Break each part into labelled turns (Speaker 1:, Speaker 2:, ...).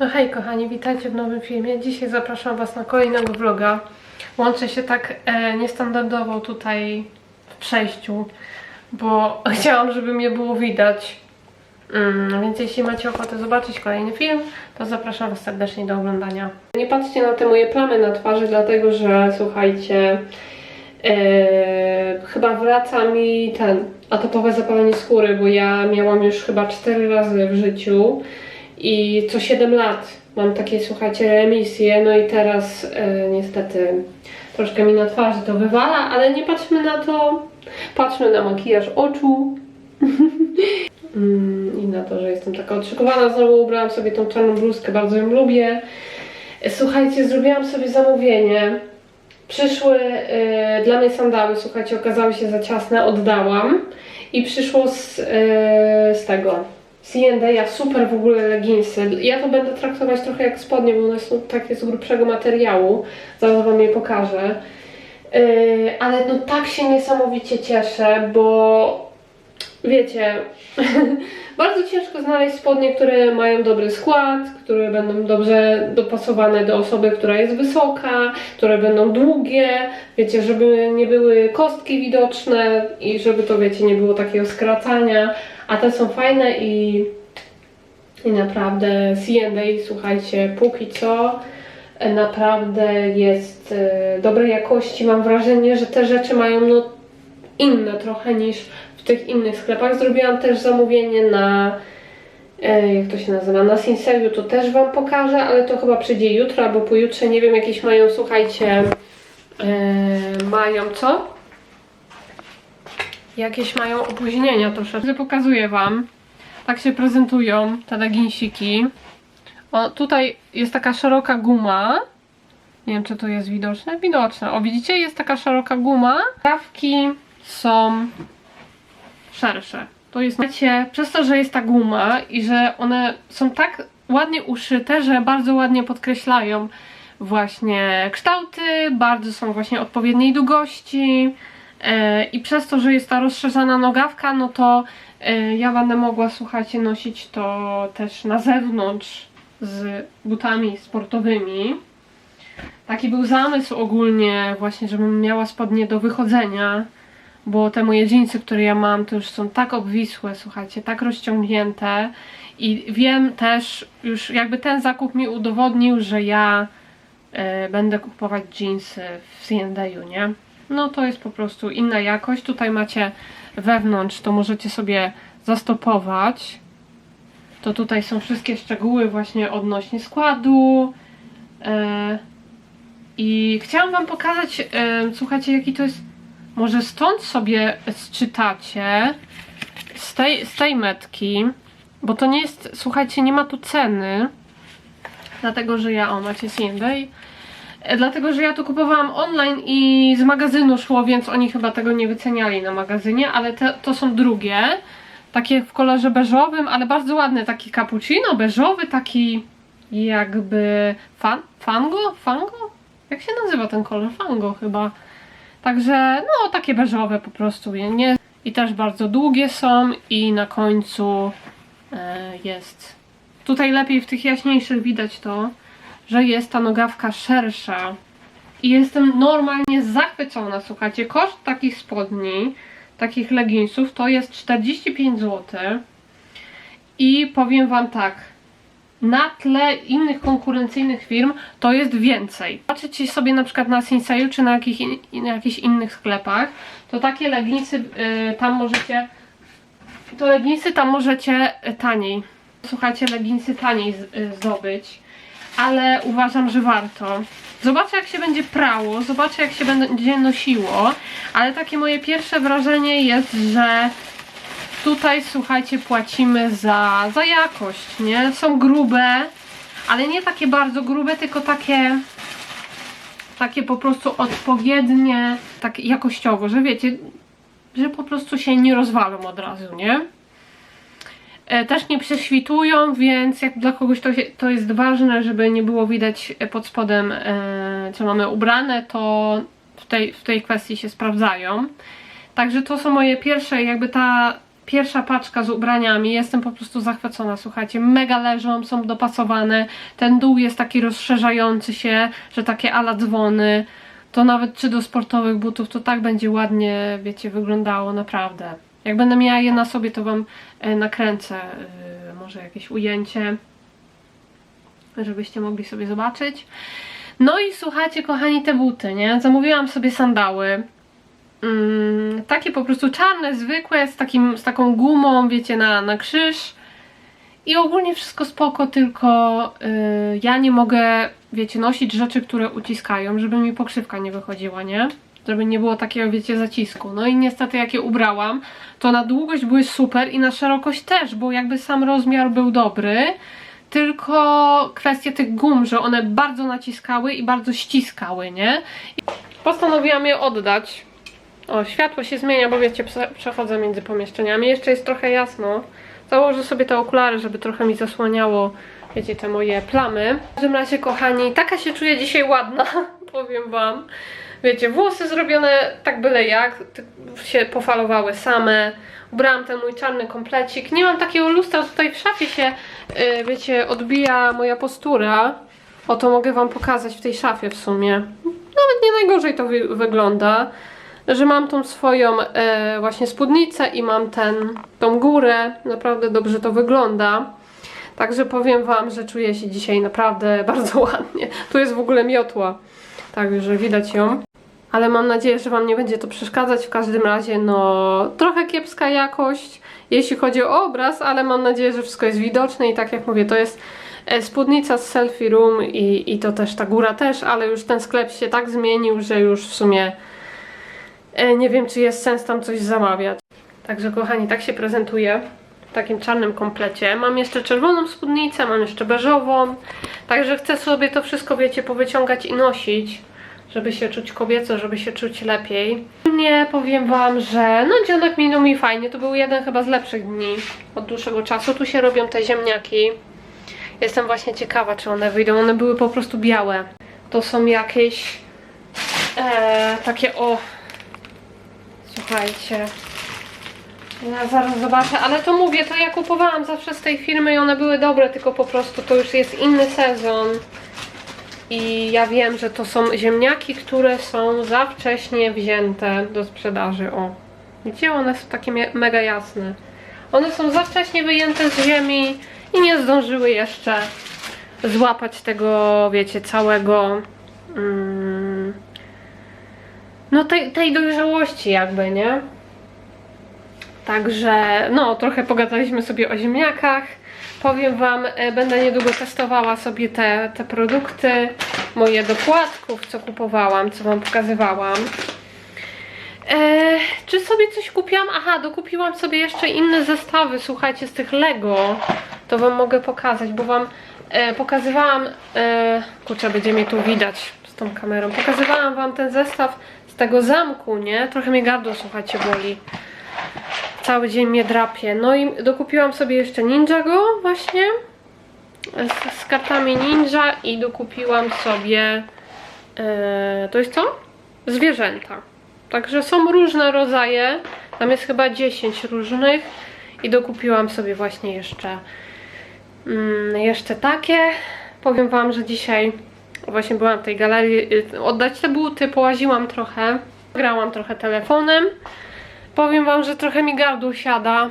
Speaker 1: No hej kochani, witajcie w nowym filmie. Dzisiaj zapraszam Was na kolejnego vloga. Łączę się tak e, niestandardowo tutaj w przejściu, bo chciałam, żeby mnie było widać. Mm, więc jeśli macie ochotę zobaczyć kolejny film, to zapraszam Was serdecznie do oglądania. Nie patrzcie na te moje plamy na twarzy, dlatego że słuchajcie, e, chyba wraca mi ten atopowe zapalenie skóry, bo ja miałam już chyba 4 razy w życiu i co 7 lat. Mam takie, słuchajcie, remisje, no i teraz e, niestety troszkę mi na twarzy to wywala, ale nie patrzmy na to, patrzmy na makijaż oczu. Mm, i na to, że jestem taka odszykowana, znowu ubrałam sobie tą czarną bluzkę, bardzo ją lubię. Słuchajcie, zrobiłam sobie zamówienie, przyszły e, dla mnie sandały, słuchajcie, okazały się za ciasne, oddałam. I przyszło z, e, z tego C&A, super w ogóle leginsy. Ja to będę traktować trochę jak spodnie, bo one są takie z grubszego materiału. Zaraz wam je pokażę. Yy, ale no tak się niesamowicie cieszę, bo wiecie, bardzo ciężko znaleźć spodnie, które mają dobry skład, które będą dobrze dopasowane do osoby, która jest wysoka, które będą długie, wiecie, żeby nie były kostki widoczne i żeby to, wiecie, nie było takiego skracania, a te są fajne i, i naprawdę C&A, słuchajcie, póki co e, naprawdę jest e, dobrej jakości. Mam wrażenie, że te rzeczy mają no, inne trochę niż w tych innych sklepach. Zrobiłam też zamówienie na e, jak to się nazywa, na Sinseju to też Wam pokażę, ale to chyba przyjdzie jutro albo pojutrze, nie wiem, jakieś mają, słuchajcie, e, mają co? Jakieś mają opóźnienia troszeczkę. Pokazuję Wam. Tak się prezentują te leginsiki. O, tutaj jest taka szeroka guma. Nie wiem, czy to jest widoczne. Widoczne. O, widzicie? Jest taka szeroka guma. Trawki są szersze. To jest, wiecie, przez to, że jest ta guma i że one są tak ładnie uszyte, że bardzo ładnie podkreślają właśnie kształty, bardzo są właśnie odpowiedniej długości e, i przez to, że jest ta rozszerzana nogawka, no to e, ja będę mogła, słuchajcie, nosić to też na zewnątrz z butami sportowymi. Taki był zamysł ogólnie właśnie, żebym miała spodnie do wychodzenia, bo te moje dżinsy, które ja mam, to już są tak obwisłe, słuchajcie, tak rozciągnięte i wiem też, już jakby ten zakup mi udowodnił, że ja e, będę kupować dżinsy w C&A, nie? No to jest po prostu inna jakość. Tutaj macie wewnątrz, to możecie sobie zastopować. To tutaj są wszystkie szczegóły właśnie odnośnie składu. E, I chciałam Wam pokazać, e, słuchajcie, jaki to jest. Może stąd sobie sczytacie z tej, z tej metki, bo to nie jest, słuchajcie, nie ma tu ceny. Dlatego, że ja, o macie C&A, E, Dlatego, że ja to kupowałam online i z magazynu szło, więc oni chyba tego nie wyceniali na magazynie, ale te, to są drugie. Takie w kolorze beżowym, ale bardzo ładny, taki cappuccino, beżowy, taki jakby fan, fango? Fango? Jak się nazywa ten kolor? Fango chyba. Także, no, takie beżowe po prostu, nie? I też bardzo długie są i na końcu e, jest. Tutaj lepiej w tych jaśniejszych widać to, że jest ta nogawka szersza. I jestem normalnie zachwycona, słuchajcie. Koszt takich spodni, takich leginsów to jest 45 zł. I powiem Wam tak, na tle innych konkurencyjnych firm to jest więcej. Patrzycie sobie na przykład na Sinseju czy na, jakich in, na jakichś innych sklepach, to takie leginsy y, tam możecie to leginsy tam możecie y, taniej. Słuchajcie, leginsy taniej z, y, zdobyć ale uważam, że warto. Zobaczę jak się będzie prało, zobaczę jak się będzie nosiło, ale takie moje pierwsze wrażenie jest, że tutaj słuchajcie płacimy za, za jakość, nie? Są grube, ale nie takie bardzo grube, tylko takie takie po prostu odpowiednie, tak jakościowo, że wiecie, że po prostu się nie rozwalą od razu, nie? E, też nie prześwitują, więc jak dla kogoś to, się, to jest ważne, żeby nie było widać pod spodem, e, co mamy ubrane, to w tej, w tej kwestii się sprawdzają. Także to są moje pierwsze, jakby ta pierwsza paczka z ubraniami. Jestem po prostu zachwycona, słuchajcie. Mega leżą, są dopasowane. Ten dół jest taki rozszerzający się, że takie ala dzwony. To nawet czy do sportowych butów, to tak będzie ładnie, wiecie, wyglądało, naprawdę. Jak będę miała je na sobie, to Wam e, nakręcę e, może jakieś ujęcie, żebyście mogli sobie zobaczyć. No i słuchajcie, kochani, te buty, nie? Zamówiłam sobie sandały. Mm, takie po prostu czarne, zwykłe, z, takim, z taką gumą, wiecie, na, na krzyż. I ogólnie wszystko spoko, tylko y, ja nie mogę, wiecie, nosić rzeczy, które uciskają, żeby mi pokrzywka nie wychodziła, nie? Żeby nie było takiego, wiecie, zacisku. No i niestety jak je ubrałam, to na długość były super i na szerokość też, bo jakby sam rozmiar był dobry, tylko kwestia tych gum, że one bardzo naciskały i bardzo ściskały, nie? I postanowiłam je oddać. O, światło się zmienia, bo wiecie, prze- przechodzę między pomieszczeniami. Jeszcze jest trochę jasno. Założę sobie te okulary, żeby trochę mi zasłaniało, wiecie, te moje plamy. W każdym razie, kochani, taka się czuję dzisiaj ładna, powiem wam. Wiecie, włosy zrobione tak byle jak, się pofalowały same. Ubrałam ten mój czarny komplecik. Nie mam takiego lustra, tutaj w szafie się, yy, wiecie, odbija moja postura. Oto mogę wam pokazać w tej szafie w sumie. Nawet nie najgorzej to wy wygląda że mam tą swoją e, właśnie spódnicę i mam ten, tą górę. Naprawdę dobrze to wygląda. Także powiem Wam, że czuję się dzisiaj naprawdę bardzo ładnie. Tu jest w ogóle miotła, także widać ją. Ale mam nadzieję, że Wam nie będzie to przeszkadzać. W każdym razie, no, trochę kiepska jakość, jeśli chodzi o obraz, ale mam nadzieję, że wszystko jest widoczne i tak jak mówię, to jest e, spódnica z Selfie Room i, i to też ta góra też, ale już ten sklep się tak zmienił, że już w sumie Nie wiem, czy jest sens tam coś zamawiać. Także kochani, tak się prezentuje w takim czarnym komplecie. Mam jeszcze czerwoną spódnicę, mam jeszcze beżową. Także chcę sobie to wszystko, wiecie, powyciągać i nosić, żeby się czuć kobieco, żeby się czuć lepiej. Nie powiem wam, że no dzionek minął mi fajnie. To był jeden chyba z lepszych dni od dłuższego czasu. Tu się robią te ziemniaki. Jestem właśnie ciekawa, czy one wyjdą. One były po prostu białe. To są jakieś e, takie o Słuchajcie. Ja zaraz zobaczę, ale to mówię, to ja kupowałam zawsze z tej firmy i one były dobre, tylko po prostu to już jest inny sezon. I ja wiem, że to są ziemniaki, które są za wcześnie wzięte do sprzedaży. O, gdzie one są takie me- mega jasne? One są za wcześnie wyjęte z ziemi i nie zdążyły jeszcze złapać tego, wiecie, całego. Mm, no tej, tej dojrzałości jakby, nie? Także, no, trochę pogadaliśmy sobie o ziemniakach. Powiem Wam, e, będę niedługo testowała sobie te, te produkty, moje do płatków, co kupowałam, co Wam pokazywałam. E, czy sobie coś kupiłam? Aha, dokupiłam sobie jeszcze inne zestawy, słuchajcie, z tych Lego. To Wam mogę pokazać, bo Wam e, pokazywałam, e, kurczę, będzie mnie tu widać tą kamerą. Pokazywałam Wam ten zestaw z tego zamku, nie? Trochę mnie gardło, słuchajcie, boli. Cały dzień mnie drapie. No i dokupiłam sobie jeszcze Ninjago właśnie z, z kartami Ninja i dokupiłam sobie e, to jest co? Zwierzęta. Także są różne rodzaje. Tam jest chyba 10 różnych i dokupiłam sobie właśnie jeszcze mm, jeszcze takie. Powiem Wam, że dzisiaj właśnie byłam w tej galerii y, oddać te buty, połaziłam trochę, grałam trochę telefonem. Powiem Wam, że trochę mi gardło siada,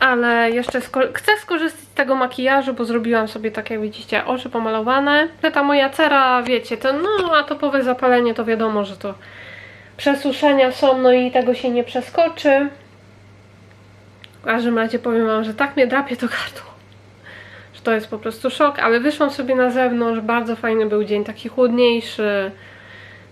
Speaker 1: ale jeszcze sko chcę skorzystać z tego makijażu, bo zrobiłam sobie tak jak widzicie oczy pomalowane. Ta moja cera, wiecie, to no atopowe zapalenie to wiadomo, że to przesuszenia są, no i tego się nie przeskoczy. W każdym razie powiem Wam, że tak mnie drapie to gardło to jest po prostu szok, ale wyszłam sobie na zewnątrz, bardzo fajny był dzień, taki chłodniejszy,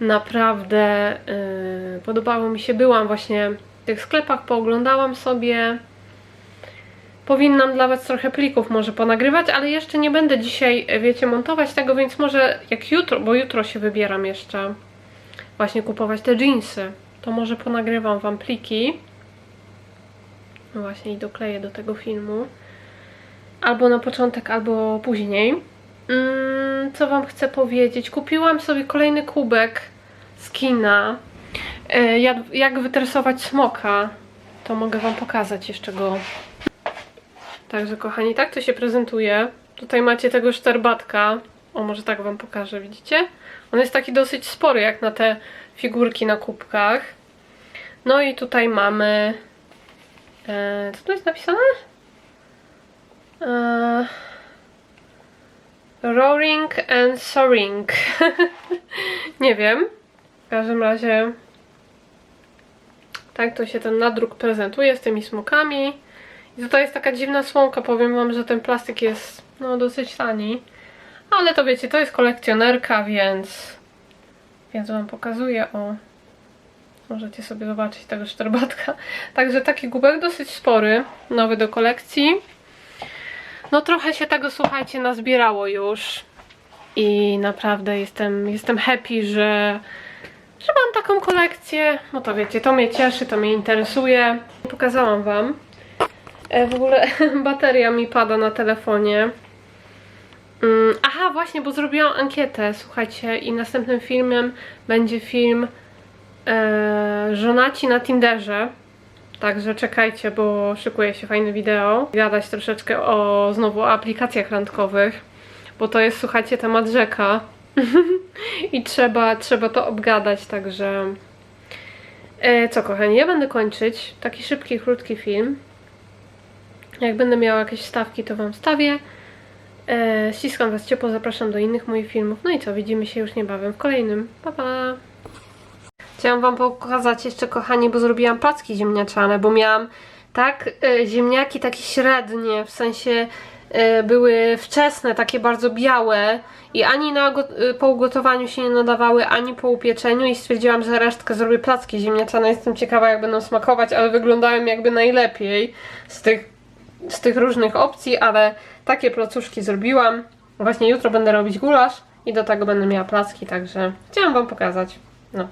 Speaker 1: naprawdę yy, podobało mi się, byłam właśnie w tych sklepach, pooglądałam sobie, powinnam dla Was trochę plików może ponagrywać, ale jeszcze nie będę dzisiaj, wiecie, montować tego, więc może jak jutro, bo jutro się wybieram jeszcze właśnie kupować te jeansy, to może ponagrywam Wam pliki, no właśnie i dokleję do tego filmu albo na początek, albo później. Mm, co Wam chcę powiedzieć? Kupiłam sobie kolejny kubek z kina. E, Jak, wytresować smoka. to mogę Wam pokazać jeszcze go. Także kochani, tak to się prezentuje. Tutaj macie tego szterbatka. O, może tak Wam pokażę, widzicie? On jest taki dosyć spory, jak na te figurki na kubkach. No i tutaj mamy... E, co tu jest napisane? E, roaring and soaring. Nie wiem. W każdym razie tak to się ten nadruk prezentuje z tymi smokami. I tutaj jest taka dziwna słomka, powiem wam, że ten plastik jest no dosyć tani. Ale to wiecie, to jest kolekcjonerka, więc więc wam pokazuję o możecie sobie zobaczyć tego szterbatka. Także taki kubek dosyć spory, nowy do kolekcji. No trochę się tego, słuchajcie, nazbierało już. I naprawdę jestem, jestem happy, że, że mam taką kolekcję. No to wiecie, to mnie cieszy, to mnie interesuje. Pokazałam wam. E, w ogóle bateria mi pada na telefonie. Mm, aha, właśnie, bo zrobiłam ankietę, słuchajcie, i następnym filmem będzie film e, Żonaci na Tinderze. Także czekajcie, bo szykuje się fajne wideo. Gadać troszeczkę o znowu aplikacjach randkowych, bo to jest, słuchajcie, temat rzeka. I trzeba, trzeba to obgadać, także... E, co kochani, ja będę kończyć. Taki szybki, krótki film. Jak będę miała jakieś stawki, to Wam stawię. E, ściskam Was ciepło, zapraszam do innych moich filmów. No i co, widzimy się już niebawem w kolejnym. Pa, pa! Chciałam Wam pokazać jeszcze, kochani, bo zrobiłam placki ziemniaczane, bo miałam tak e, ziemniaki takie średnie, w sensie e, były wczesne, takie bardzo białe i ani na e, po ugotowaniu się nie nadawały, ani po upieczeniu i stwierdziłam, że resztkę zrobię placki ziemniaczane. Jestem ciekawa, jak będą smakować, ale wyglądają jakby najlepiej z tych, z tych różnych opcji, ale takie placuszki zrobiłam. Właśnie jutro będę robić gulasz i do tego będę miała placki, także chciałam Wam pokazać. No.